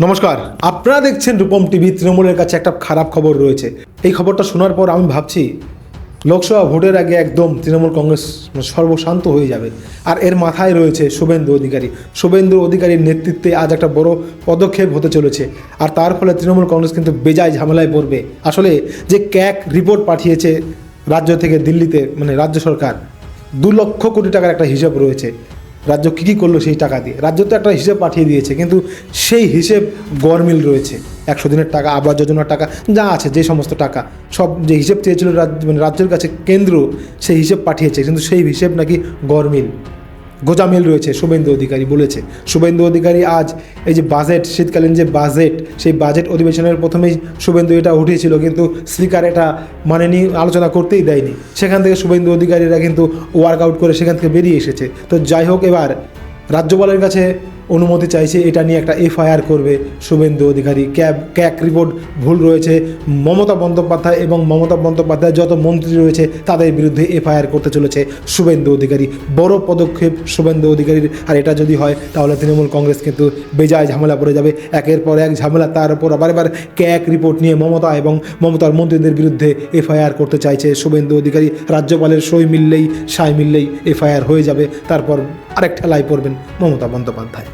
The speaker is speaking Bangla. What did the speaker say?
নমস্কার, আপনারা দেখছেন রূপম টিভি তৃণমূলের কাছে একটা খারাপ খবর রয়েছে। এই খবরটা শোনার পর আমি ভাবছি, লোকসভা ভোটের আগে একদম তৃণমূল কংগ্রেস মানে সর্বশান্ত হয়ে যাবে। আর এর মাথায় রয়েছে শুভেন্দু অধিকারী। শুভেন্দু অধিকারীর নেতৃত্বে আজ একটা বড় পদক্ষেপ হতে চলেছে। আর তার ফলে তৃণমূল কংগ্রেস কিন্তু বেজায় ঝামেলায় পড়বে। আসলে যে ক্যাক রিপোর্ট পাঠিয়েছে রাজ্য থেকে দিল্লিতে মানে রাজ্য সরকার, দু লক্ষ কোটি টাকার একটা হিসাব রয়েছে। রাজ্য কী কী করল সেই টাকা দিয়ে। রাজ্য তো একটা হিসেব পাঠিয়ে দিয়েছে, কিন্তু সেই হিসেব গরমিল রয়েছে। একশো দিনের টাকা, আবাস যোজনার টাকা, যা আছে, যে সমস্ত টাকা, সব যে হিসেব চেয়েছিল রাজ্য মানে রাজ্যের কাছে কেন্দ্র সেই হিসেব পাঠিয়েছে, কিন্তু সেই হিসেব নাকি গরমিল গোজামিল রয়েছে, শুভেন্দু অধিকারী বলেছে। শুভেন্দু অধিকারী আজ এই যে বাজেট, শীতকালীন যে বাজেট, সেই বাজেট অধিবেশনের প্রথমেই শুভেন্দু এটা উঠিয়েছিল, কিন্তু স্পিকার এটা মানেনি, আলোচনা করতেই দেয়নি। সেখান থেকে শুভেন্দু অধিকারীরা কিন্তু ওয়ার্কআউট করে সেখান থেকে বেরিয়ে এসেছে। তো যাই হোক এবার, রাজ্যপালের কাছে অনুমতি চাইছে, এটা নিয়ে একটা এফআইআর করবে শুভেন্দু অধিকারী। ক্যাব, ক্যাক রিপোর্ট ভুল রয়েছে। মমতা বন্দ্যোপাধ্যায় এবং মমতা বন্দ্যোপাধ্যায় যত মন্ত্রী রয়েছে, তাদের বিরুদ্ধে এফআইআর করতে চলেছে শুভেন্দু অধিকারী। বড় পদক্ষেপ শুভেন্দু অধিকারীর। আর এটা যদি হয়, তাহলে তৃণমূল কংগ্রেস কিন্তু বেজায় ঝামেলা পড়ে যাবে। একের পর এক ঝামেলা, তার উপর আবার এবার ক্যাক রিপোর্ট নিয়ে মমতা এবং মমতার মন্ত্রীদের বিরুদ্ধে এফআইআর করতে চাইছে শুভেন্দু অধিকারী। রাজ্যপালের সই মিললেই, সাই মিললেই এফআইআর হয়ে যাবে। তারপর আরেক ঠেলায় পড়বেন মমতা বন্দ্যোপাধ্যায়।